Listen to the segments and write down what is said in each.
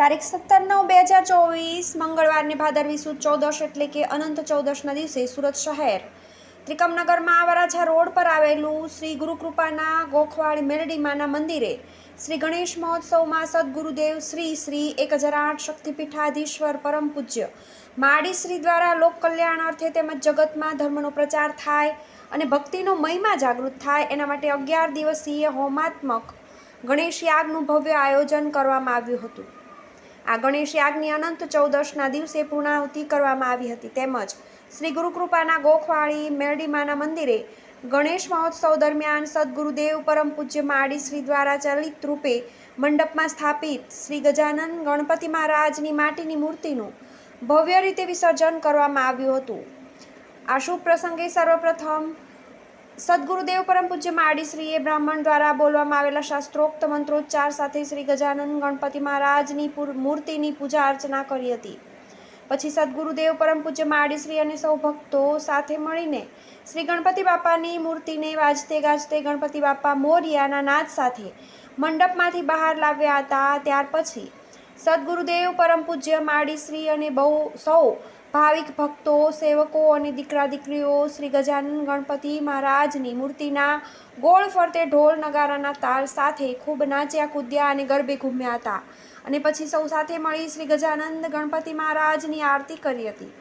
તારીખ સત્તર નવ બે હજાર ચોવીસ મંગળવારને ભાદરવી સુદ ચૌદશ એટલે કે અનંત ચૌદશના દિવસે સુરત શહેર. ત્રિકમનગરમાં વરાછા રોડ પર આવેલું શ્રી ગુરુકૃપાના ગોખવાડ મેરડીમાના મંદિરે શ્રી ગણેશ મહોત્સવમાં સદગુરુદેવ શ્રી શ્રી એક હજાર આઠ શક્તિપીઠાધીશ્વર પરમ પૂજ્ય. માડી શ્રી દ્વારા લોક કલ્યાણ અર્થે તેમજ જગતમાં ધર્મનો પ્રચાર થાય અને ભક્તિનો મહિમા જાગૃત થાય એના માટે અગિયાર દિવસીય હોમાત્મક ગણેશ યાગનું ભવ્ય આયોજન કરવામાં આવ્યું હતું. આ ગણેશ યાગની અનંત ચૌદશના દિવસે પૂર્ણાહુતિ કરવામાં આવી હતી. તેમજ શ્રી ગુરુકૃપાના ગોખવાળી મેરડીમાના મંદિરે ગણેશ મહોત્સવ દરમિયાન સદગુરુદેવ પરમ પૂજ્ય માડી શ્રી દ્વારા ચલિત રૂપે મંડપમાં સ્થાપિત શ્રી ગજાનન ગણપતિ મહારાજની માટીની મૂર્તિનું ભવ્ય રીતે વિસર્જન કરવામાં આવ્યું હતું. આ શુભ પ્રસંગે સર્વપ્રથમ સદગુરુદેવ પરમ પૂજ્ય માડીશ્રીએ બ્રાહ્મણ દ્વારા બોલવામાં આવેલા શાસ્ત્રોક્ત મંત્રોચ્ચાર સાથે શ્રી ગજાનન ગણપતિ મહારાજની મૂર્તિની પૂજા અર્ચના કરી હતી. પછી સદગુરુદેવ પરમ પૂજ્ય માડીશ્રી અને સૌ ભક્તો સાથે મળીને શ્રી ગણપતિ બાપાની મૂર્તિને વાજતે ગાજતે ગણપતિ બાપા મોરિયાના નાદ સાથે મંડપમાંથી બહાર લાવ્યા હતા. ત્યાર પછી સદગુરુદેવ પરમ પૂજ્ય માડીશ્રી અને બહુ સૌ ભાવિક ભક્તો, સેવકો અને દીકરા દીકરીઓ શ્રી ગજાનન ગણપતિ મહારાજની મૂર્તિના ગોળ ફરતે ઢોલ નગારાના તાલ સાથે ખૂબ નાચ્યા, કૂદ્યા અને ગરબે ઘૂમ્યા હતા. અને પછી સૌ સાથે મળી શ્રી ગજાનંદ ગણપતિ મહારાજની આરતી કરી હતી.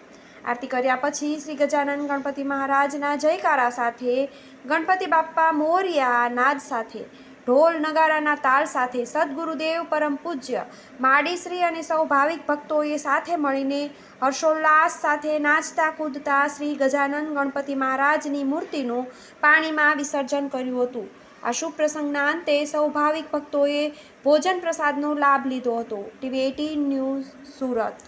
આરતી કર્યા પછી શ્રી ગજાનન ગણપતિ મહારાજના જયકારા સાથે ગણપતિ બાપ્પા મોરિયા નાદ સાથે ઢોલ નગારાના તાલ સાથે સદગુરુદેવ પરમ પૂજ્ય. માડીશ્રી અને સૌ ભાવિક ભક્તોએ સાથે મળીને હર્ષોલ્લાસ સાથે નાચતા, કૂદતા શ્રી ગજાનન ગણપતિ મહારાજની મૂર્તિનું પાણીમાં વિસર્જન કર્યું હતું. આ શુભ પ્રસંગના અંતે સૌ ભાવિક ભક્તોએ ભોજન પ્રસાદનો લાભ લીધો હતો. TV eighteen news Surat.